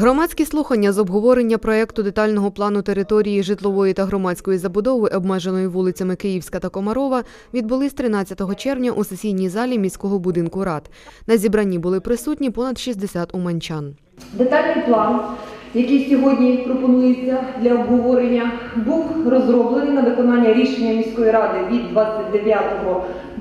Громадські слухання з обговорення проекту детального плану території житлової та громадської забудови, обмеженої вулицями Київська та Комарова, відбулись 13 червня у сесійній залі міського будинку рад. На зібранні були присутні понад 60 уманчан. Детальний план, який сьогодні пропонується для обговорення, був розроблений на виконання рішення міської ради від 29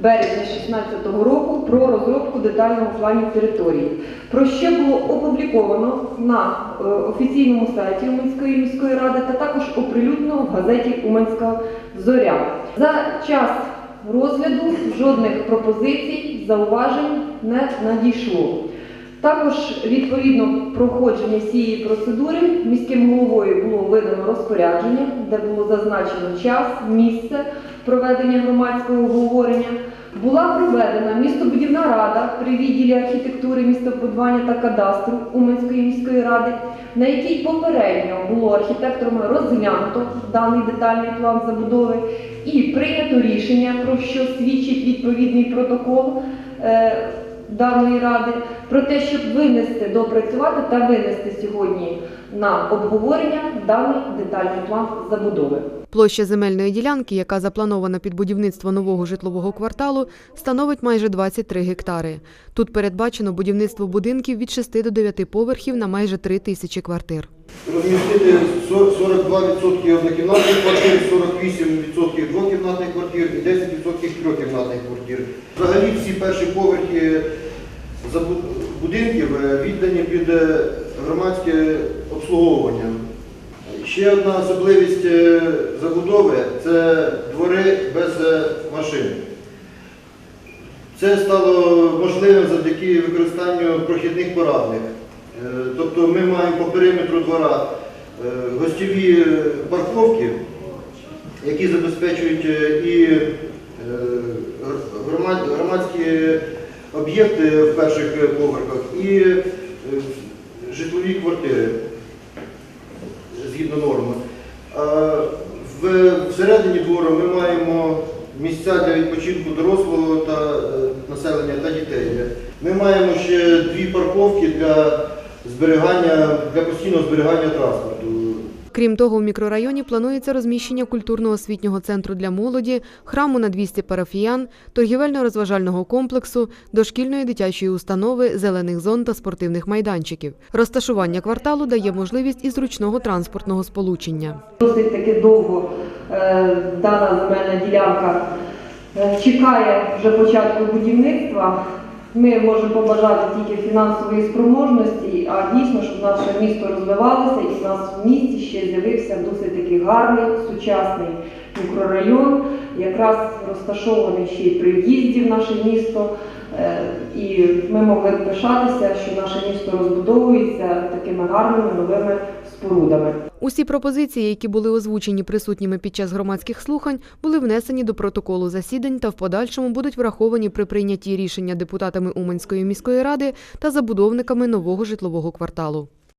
березня 2016 року про розробку детального плану території, про що було опубліковано на е, офіційному сайті Уманської міської ради та також оприлюднено в газеті Уманська зоря. За час розгляду жодних пропозицій, зауважень не надійшло. Також відповідно проходження цієї процедури міським головою було видано розпорядження, де було зазначено час, місце проведення громадського обговорення. Була проведена містобудівна рада при відділі архітектури, містобудування та кадастру Уманської міської ради, на якій попередньо було архітекторами розглянуто даний детальний план забудови і прийнято рішення, про що свідчить відповідний протокол. Даної ради про те, щоб винести, допрацювати та винести сьогодні на обговорення даний детальний план забудови. Площа земельної ділянки, яка запланована під будівництво нового житлового кварталу, становить майже 23 гектари. Тут передбачено будівництво будинків від 6 до 9 поверхів на майже 3 тисячі квартир. Розмістити 42% однокімнатних квартир, 48% двокімнатних квартир і 10% трьохкімнатних квартир. Взагалі всі перші поверхи будинків е, віддані під е, громадське обслуговування. Ще одна особливість е, забудови це двори без машин. Це стало можливим завдяки використанню прохідних парадних. Е, Тобто ми маємо по периметру двора е, гостьові парковки, які забезпечують е, і е, громадські об'єкти в перших поверхах, і е, житлові квартири згідно норми. Всередині двору ми маємо місця для відпочинку дорослого та е, населення та дітей. Ми маємо ще дві парковки для зберігання для постійного зберігання транспорту. Крім того, в мікрорайоні планується розміщення культурно-освітнього центру для молоді, храму на 200 парафіян, торгівельно-розважального комплексу, дошкільної дитячої установи, зелених зон та спортивних майданчиків. Розташування кварталу дає можливість і зручного транспортного сполучення. Досить таки довго е, дана земельна ділянка е, чекає вже початку будівництва. Ми можемо побажати тільки фінансової спроможності, а дійсно, щоб наше місто розвивалося і в нас в місті ще з'явився досить таки гарний сучасний мікрорайон, якраз розташований ще й при в'їзді в наше місто. Е, І ми могли пишатися, що наше місто розбудовується такими гарними новими спорудами. Усі пропозиції, які були озвучені присутніми під час громадських слухань, були внесені до протоколу засідань та в подальшому будуть враховані при прийнятті рішення депутатами Уманської міської ради та забудовниками нового житлового кварталу.